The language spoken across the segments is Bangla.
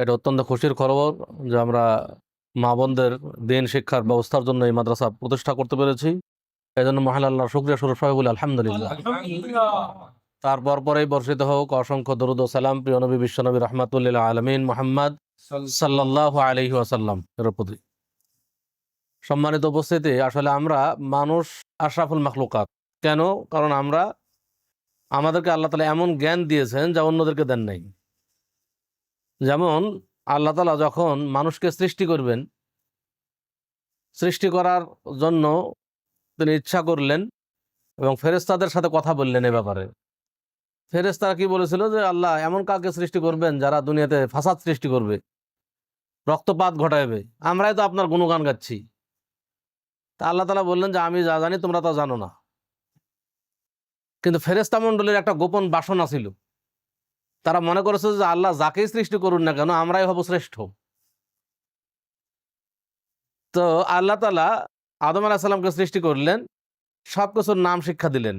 এটা অত্যন্ত খুশির খবর যে আমরা মা বোনদের দিন শিক্ষার ব্যবস্থার জন্য এই মাদ্রাসা প্রতিষ্ঠা করতে পেরেছি। এই জন্য মহিলা আল্লাহ শুক্রিয়া স্বরূপ বলি আলহামদুলিল্লাহ। তারপর পরেই বর্ষিত হোক অসংখ্য দরুদ সালাম প্রিয় নবী বিশ্বনবী রহমাতুল্লাহ আলমিন মোহাম্মদ সাল্লাহ আলহি আসাল্লাম এর প্রতি সম্মানিত উপস্থিতি আসলে আমরা মানুষ আশরাফুল মাখলুকাত। কেন? কারণ আমরা আমাদেরকে আল্লাহ তালা এমন জ্ঞান দিয়েছেন যা অন্যদেরকে দেন নাই। যেমন আল্লাহ তালা যখন মানুষকে সৃষ্টি করবেন, সৃষ্টি করার জন্য তিনি ইচ্ছা করলেন এবং ফেরেস্তাদের সাথে কথা বললেন এ ব্যাপারে। ফেরেস্তারা কি বলেছিল যে, আল্লাহ, এমন কাউকে সৃষ্টি করবেন যারা দুনিয়াতে ফাসাদ সৃষ্টি করবে, রক্তপাত ঘটাবে আমরাই তো আপনার গুণগান গাচ্ছি। তা আল্লাহ তালা বললেন যে, আমি যা জানি তোমরা তা জানো না। কিন্তু ফেরেস্তা মণ্ডলীর একটা গোপন বাসনা ছিল। তারা মনে করেছে যে আল্লাহ যাকেই সৃষ্টি করুন না কেন, আমরাই হব শ্রেষ্ঠ। তো আল্লাহ তালা আদম আলাহ সাল্লামকে সৃষ্টি করলেন সব কিছুর নাম শিক্ষা দিলেন।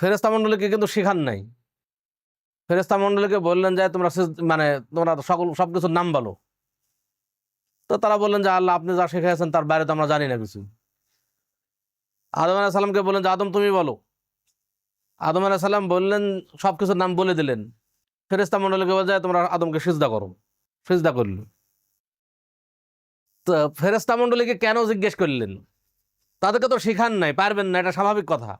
ফেরেস্তা মণ্ডলীকে কিন্তু শিখান নাই। ফেরেস্তা মণ্ডলীকে বললেন যে, তোমরা মানে তোমরা সকল সব কিছুর নাম বলো। তো তারা বললেন যে, আল্লাহ, আপনি যা শিখাইছেন তার বাইরে তো আমরা জানি না কিছু। আদম আলাহ সাল্লামকে বললেন যে, আদম, তুমি বলো। আদম আলাহ সাল্লাম বললেন সব কিছুর নাম বলে দিলেন। ফেরেস্তা মণ্ডলীকে যায় তোমরা আদমকে সিজদা করো। সিজদা করল। তো ফেরেস্তা মণ্ডলীকে কেন জিজ্ঞেস করলেন? তাদেরকে তো শিখান নাই, পারবেন না, এটা স্বাভাবিক কথা।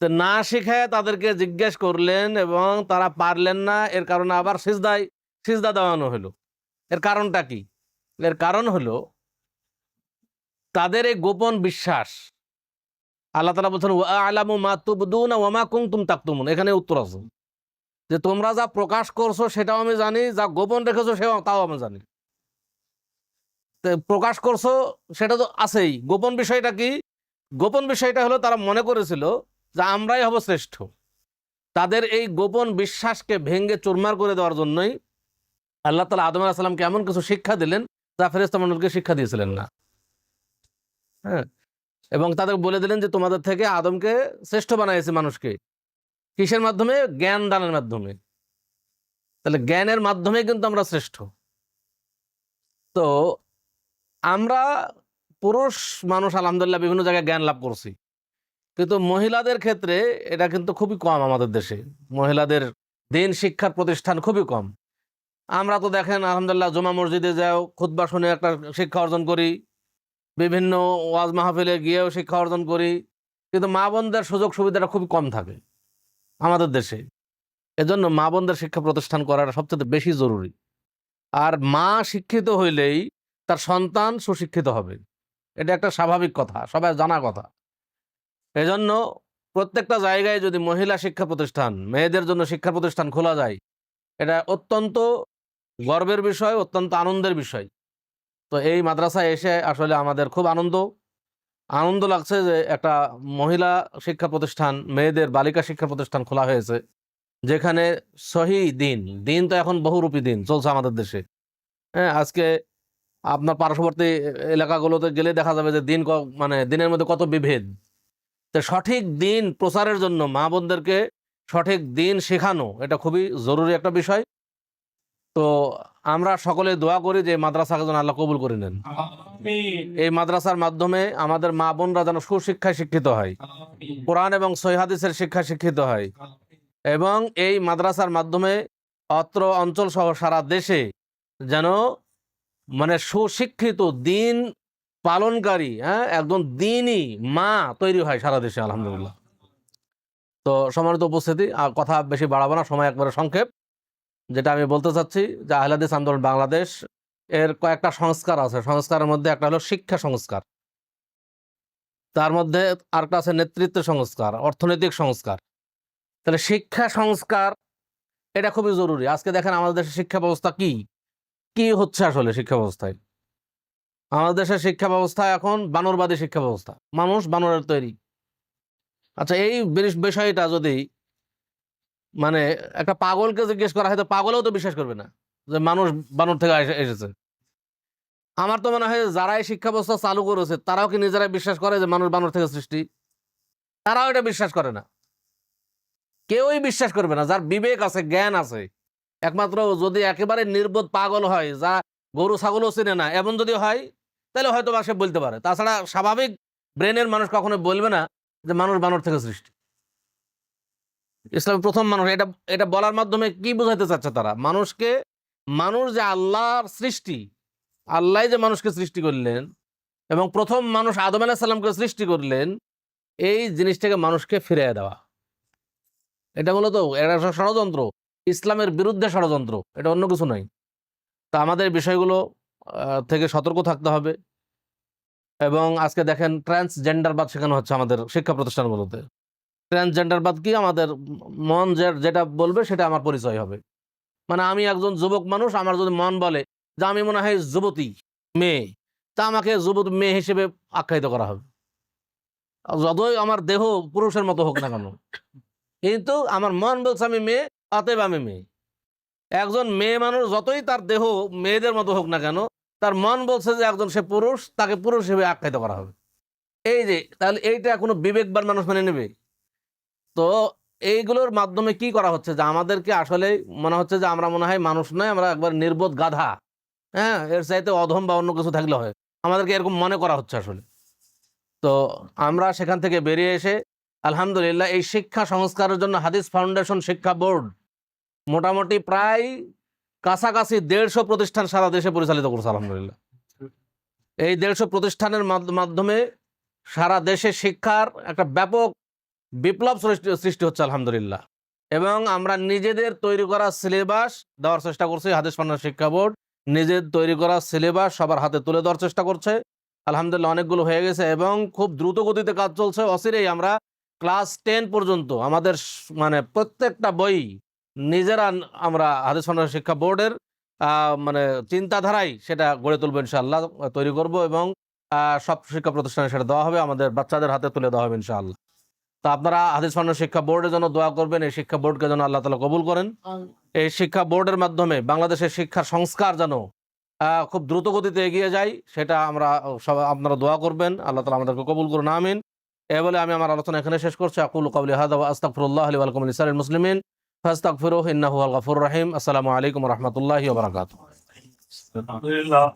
তো না শিখায় তাদেরকে জিজ্ঞেস করলেন এবং তারা পারলেন না, এর কারণে আবার সিজদায়, সিজদা দেওয়ানো হলো। এর কারণটা কি? এর কারণ হলো, তাদের এই গোপন বিশ্বাস আল্লাহ তালা বলছেন আলামু মা তুবদুন ওয়া মা কুনতুম তাকতুমুন। এখানে উত্তর আছে যে, তোমরা যা প্রকাশ করছ সেটাও আমি জানি, যা গোপন রেখেছো সেটাও তাও আমি জানি। প্রকাশ করছ সেটা তো আছেই। গোপন বিষয়টা কি? গোপন বিষয়টা হলো তারা মনে করেছিল যে, আমরাই হব শ্রেষ্ঠ। তাদের এই গোপন বিশ্বাসকে ভেঙ্গে চুরমার করে দেওয়ার জন্যই আল্লাহ তালা আদম আলাহিসাল্লামকে এমন কিছু শিক্ষা দিলেন যা ফেরেস্তা মন্ডলকে শিক্ষা দিয়েছিলেন না। হ্যাঁ? এবং তাদের বলে দিলেন যে, তোমাদের থেকে আদমকে শ্রেষ্ঠ বানাইছে মানুষকে। কিসের মাধ্যমে? জ্ঞান দানের মাধ্যমে। তাহলে জ্ঞানের মাধ্যমে কিন্তু আমরা শ্রেষ্ঠ। তো আমরা পুরুষ মানুষ, আলহামদুলিল্লাহ, বিভিন্ন জায়গায় জ্ঞান লাভ করছি। কিন্তু মহিলাদের ক্ষেত্রে এটা কিন্তু খুবই কম আমাদের দেশে। মহিলাদের দিন শিক্ষার প্রতিষ্ঠান খুবই কম। আমরা তো দেখেন, আলহামদুলিল্লাহ, জমা মসজিদে যাও খুদ্া শুনে একটা শিক্ষা অর্জন করি। বিভিন্ন ওয়াজ মাহফিলে গিয়েও শিক্ষা অর্জন করি। কিন্তু মা বোনদের সুযোগ সুবিধাটা খুবই কম থাকে আমাদের দেশে। এজন্য মা বোনদের শিক্ষা প্রতিষ্ঠান করাটা সবচেয়ে বেশি জরুরি। আর মা শিক্ষিত হইলেই তার সন্তান সুশিক্ষিত হবে। এটা একটা স্বাভাবিক কথা, সবাই জানা কথা। এজন্য প্রত্যেকটা জায়গায় যদি মহিলা শিক্ষা প্রতিষ্ঠান, মেয়েদের জন্য শিক্ষা প্রতিষ্ঠান খোলা যায়, এটা অত্যন্ত গর্বের বিষয়, অত্যন্ত আনন্দের বিষয়। তো এই মাদ্রাসায় এসে আসলে আমাদের খুব আনন্দ। আনন্দ লাগছে যে একটা মহিলা শিক্ষা প্রতিষ্ঠান, মেয়েদের বালিকা শিক্ষা প্রতিষ্ঠান খোলা হয়েছে, যেখানে সহি দিন দিন তো এখন বহুরূপী দিন চলছে আমাদের দেশে। হ্যাঁ আজকে আপনার পার্শ্ববর্তী এলাকাগুলোতে গেলে দেখা যাবে যে দিন মানে দিনের মধ্যে কত বিভেদ। তো সঠিক দিন প্রচারের জন্য মা বোনদেরকে সঠিক দিন শেখানো এটা খুবই জরুরি একটা বিষয়। তো আমরা সকলে দোয়া করি যে মাদ্রাসাকে যেন আল্লাহ কবুল করে নেন। এই মাদ্রাসার মাধ্যমে আমাদের মা বোনরা যেন সুশিক্ষায় শিক্ষিত হয়। কোরআন এবং সৈহাদিসের শিক্ষায় শিক্ষিত হয়। এবং এই মাদ্রাসার মাধ্যমে অত্র অঞ্চল সহ সারা দেশে যেন মানে সুশিক্ষিত দিন পালনকারী হ্যাঁ একজন দিনই মা তৈরি হয় সারা দেশে আলহামদুলিল্লাহ। তো সম্মানিত উপস্থিতি আর কথা বেশি বাড়াবো না সময় একবারে সংক্ষেপ। যেটা আমি বলতে চাচ্ছি যে আহলাদিস আন্দোলন বাংলাদেশ এর কয়েকটা সংস্কার আছে। সংস্কারের মধ্যে একটা হলো শিক্ষা সংস্কার। তার মধ্যে আরেকটা আছে নেতৃত্ব সংস্কার, অর্থনৈতিক সংস্কার। তাহলে শিক্ষা সংস্কার এটা খুবই জরুরি। আজকে দেখেন আমাদের দেশের শিক্ষা ব্যবস্থা কি? কি হচ্ছে আসলে শিক্ষা ব্যবস্থায়? আমাদের দেশের শিক্ষা ব্যবস্থা এখন বানরবাদী শিক্ষা ব্যবস্থা। মানুষ বানরের তৈরি। আচ্ছা এই বিষয়টা যদি মানে একটা পাগলকে জিজ্ঞেস করা হয়, তো পাগলেও তো বিশ্বাস করবে না যে মানুষ বানর থেকে এসেছে। আমার তো মনে হয় যারা এই শিক্ষা ব্যবস্থা চালু করেছে, তারাও কি নিজেরাই বিশ্বাস করে যে মানুষ বানর থেকে সৃষ্টি? তারাও এটা বিশ্বাস করে না। কেউই বিশ্বাস করবে না, যার বিবেক আছে, জ্ঞান আছে। একমাত্র যদি একেবারে নির্বোধ পাগল হয়, যা গরু, ছাগলও চেনে না, এমন যদি হয়, তাহলে হয়তো বা সে বলতে পারে। তাছাড়া স্বাভাবিক ব্রেনের মানুষ কখনো বলবে না যে মানুষ বানর থেকে সৃষ্টি। ইসলামের প্রথম মানুষ। এটা এটা বলার মাধ্যমে কি বোঝাতে চাচ্ছে তারা? মানুষকে, মানুষ যে আল্লাহর সৃষ্টি আল্লাহ যে মানুষকে সৃষ্টি করলেন এবং প্রথম মানুষ আদম আলাহ সাল্লামকে সৃষ্টি করলেন, এই জিনিসটাকে মানুষকে ফিরিয়ে দেওয়া। এটা মূলত এটা ষড়যন্ত্র। ইসলামের বিরুদ্ধে ষড়যন্ত্র। এটা অন্য কিছু নয়। তা আমাদের বিষয়গুলো থেকে সতর্ক থাকতে হবে এবং আজকে দেখেন ট্রান্সজেন্ডারবাদ শেখানো হচ্ছে আমাদের শিক্ষা প্রতিষ্ঠানগুলোতে। ট্রান্সজেন্ডারবাদ কি আমাদের মন যেটা বলবে সেটা আমার পরিচয় হবে। মানে আমি একজন যুবক মানুষ, আমার যদি মন বলে যে আমি মনে হয় যুবতী, মেয়ে, তা আমাকে যুবতী মেয়ে হিসেবে আখ্যায়িত করা হবে। যতই আমার দেহ পুরুষের মতো হোক না কেন, কিন্তু আমার মন বলছে আমি মেয়ে, অতএব আমি মেয়ে। একজন মেয়ে মানুষ যতই তার দেহ মেয়েদের মতো হোক না কেন, তার মন বলছে যে একজন সে পুরুষ, তাকে পুরুষ হিসেবে আখ্যায়িত করা হবে। এই যে, তাহলে এইটা কোনো বিবেকবান মানুষ মেনে নেবে? তো এইগুলোর মাধ্যমে কি করা হচ্ছে? যে আমাদেরকে আসলে মনে হচ্ছে যে আমরা মনে হয় মানুষ নয়, আমরা একবার নির্বোধ গাধা। হ্যাঁ এর চাইতে অধম বা অন্য কিছু থাকলে হয়। আমাদেরকে এরকম মনে করা হচ্ছে আসলে। তো আমরা সেখান থেকে বেরিয়ে এসে আলহামদুলিল্লাহ এই শিক্ষা সংস্কারের জন্য হাদিস ফাউন্ডেশন শিক্ষা বোর্ড মোটামুটি প্রায় কাছাকাছি দেড়শো প্রতিষ্ঠান সারা দেশে পরিচালিত করছে আলহামদুলিল্লাহ। এই দেড়শো প্রতিষ্ঠানের মাধ্য- মাধ্যমে সারা দেশে শিক্ষার একটা ব্যাপক বিপ্লব সৃষ্টি সৃষ্টি হচ্ছে, আলহামদুলিল্লাহ। এবং আমরা নিজেদের তৈরি করা সিলেবাস দেওয়ার চেষ্টা করছি, হাদিস ফান্ডার শিক্ষা বোর্ড নিজের তৈরি করা সিলেবাস সবার হাতে তুলে দেওয়ার চেষ্টা করছে। আলহামদুলিল্লাহ অনেকগুলো হয়ে গেছে এবং খুব দ্রুত গতিতে কাজ চলছে। অচিরেই আমরা ক্লাস টেন পর্যন্ত আমাদের মানে প্রত্যেকটা বই নিজেরা আমরা হাদিস ফান্ডার শিক্ষা বোর্ডের মানে চিন্তাধারাই সেটা গড়ে তুলবো ইনশাআল্লাহ, তৈরি করব এবং সব শিক্ষা প্রতিষ্ঠানে সেটা দেওয়া হবে, আমাদের বাচ্চাদের হাতে তুলে দেওয়া হবে ইনশাআল্লাহ। তো আপনারা হাদিস ফান্ডার শিক্ষা বোর্ডের জন্য দোয়া করবেন এই শিক্ষা বোর্ডকে যেন আল্লাহ তালা কবুল করেন। এই শিক্ষা বোর্ডের মাধ্যমে বাংলাদেশের শিক্ষার সংস্কার যেন খুব দ্রুত গতিতে এগিয়ে যায় সেটা আমরা সব আপনারা দোয়া করবেন আল্লাহ তালা আমাদেরকে কবুল করুন আমিন। এ বলে আমি আমার আলোচনা এখানে শেষ করছি। আকুল কবলি হাদা আস্তাগফিরুল্লাহ লি ওয়া লাকুম লিসারিল মুসলিমিন। ফাস্তাগফিরুহু ইন্নাহু হুয়াল গাফুরুর রহিম। আসসালামু আলাইকুম ওয়া রাহমাতুল্লাহি ওয়া বারাকাতুহু। Alhamdulillah.